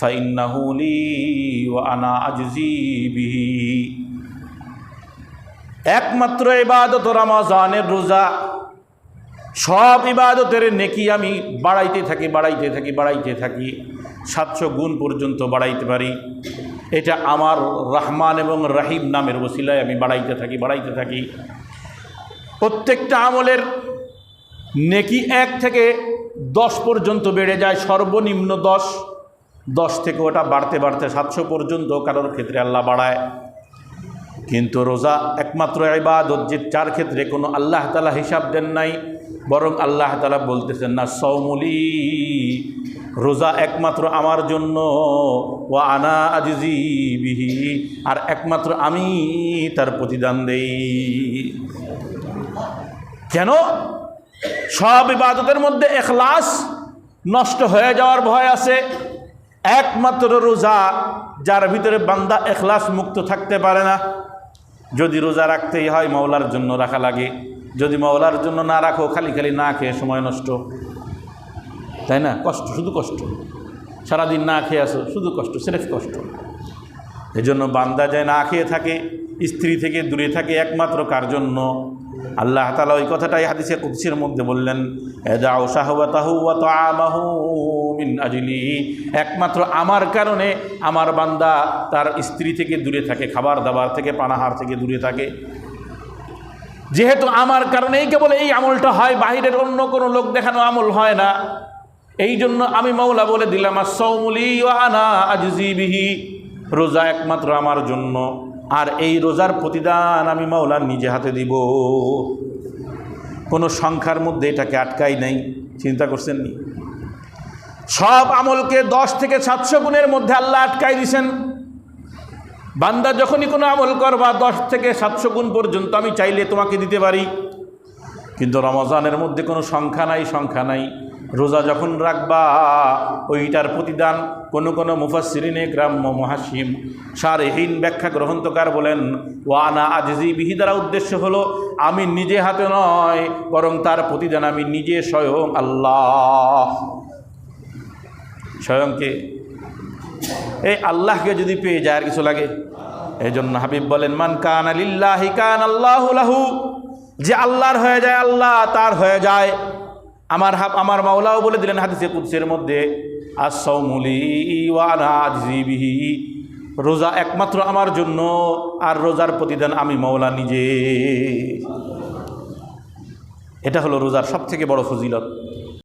ফাইন্নাহুলি ও আনা আজজি বিহি। একমাত্র ইবাদত রমাজানের রোজা। সব ইবাদতের নেকি আমি বাড়াইতে থাকি বাড়াইতে থাকি বাড়াইতে থাকি। সাতশো গুণ পর্যন্ত বাড়াইতে পারি। এটা আমার রহমান এবং রাহিম নামের ওসিলায় আমি বাড়াইতে থাকি বাড়াইতে থাকি। প্রত্যেকটা আমলের নেকি এক থেকে দশ পর্যন্ত বেড়ে যায়, সর্বনিম্ন দশ। দশ থেকে ওটা বাড়তে বাড়তে সাতশো পর্যন্ত কারোর ক্ষেত্রে আল্লাহ বাড়ায়। কিন্তু রোজা একমাত্র ইবাদত যে চার ক্ষেত্রে কোনো আল্লাহ তালা হিসাব দেন নাই, বরং আল্লাহ তালা বলতেছেন, না সৌমুলি রোজা একমাত্র আমার জন্য ও আনা আজিজি বিহি, আর একমাত্র আমি তার প্রতিদান দেই। কেন? সব ইবাদতের মধ্যে এখলাস নষ্ট হয়ে যাওয়ার ভয় আছে। একমাত্র রোজা যার ভিতরে বান্দা এখলাস মুক্ত থাকতে পারে না। যদি রোজা রাখতেই হয়, মাওলার জন্য রাখা লাগে। যদি মাওলার জন্য না রাখো, খালি খালি না খেয়ে সময় নষ্ট। তাই না? কষ্ট, শুধু কষ্ট। সারাদিন না খেয়ে আসো, শুধু কষ্ট, সেরেফ কষ্ট। এই জন্য বান্দা যায় না খেয়ে থাকে, স্ত্রী থেকে দূরে থাকে একমাত্র কার জন্য? আল্লাহ তালা ওই কথাটাই হাদিসে কুৎসির মধ্যে বললেন আজলি। একমাত্র আমার কারণে আমার বান্দা তার স্ত্রী থেকে দূরে থাকে, খাবার দাবার থেকে, পানাহার থেকে দূরে থাকে। যেহেতু আমার কারণেই কেবল এই আমলটা হয়, বাহিরের অন্য কোনো লোক দেখানো আমল হয় না। এই জন্য আমি মৌলা বলে দিলাম আর সৌমুলি আনা আজিবিহি রোজা একমাত্র আমার জন্য। আর এই রোজার প্রতিদান আমি মাওলার নিজে হাতে দিব। কোনো সংখ্যার মধ্যে এটাকে আটকাই নাই, চিন্তা করছেন নি? সব আমলকে দশ থেকে সাতশো গুণের মধ্যে আল্লাহ আটকাই দিছেন। বান্দা যখনই কোনো আমল করবা, দশ থেকে সাতশো গুণ পর্যন্ত আমি চাইলে তোমাকে দিতে পারি। কিন্তু রমজানের মধ্যে কোনো সংখ্যা নাই সংখ্যা নাই। রোজা যখন রাখবা, ওইটার প্রতিদান কোনো কোনো মুফাসিরিনে গ্রাম্য মহাসিম। সারহীন ব্যাখ্যা গ্রহন্তকার বলেন ওয়ানা আজিজি বিহি দ্বারা উদ্দেশ্য হলো, আমি নিজে হাতে নয়, বরং তার প্রতিদান আমি নিজে স্বয়ং আল্লাহ। স্বয়ংকে এই আল্লাহকে যদি পেয়ে যায় আর কিছু লাগে? এই জন্য হাবিব বলেন, মান কান আলিল্লাহি কান আল্লাহ লাহু। যে আল্লাহর হয়ে যায় আল্লাহ, তার হয়ে যায় আমার হাব আমার মাওলাও বলে দিলেন হাদিসে কুদ্সের মধ্যে আসৌমুলি ওয়ানাজিবিহি রোজা একমাত্র আমার জন্য, আর রোজার প্রতিদান আমি মাওলা নিজে। এটা হলো রোজার সবথেকে বড় ফজিলত।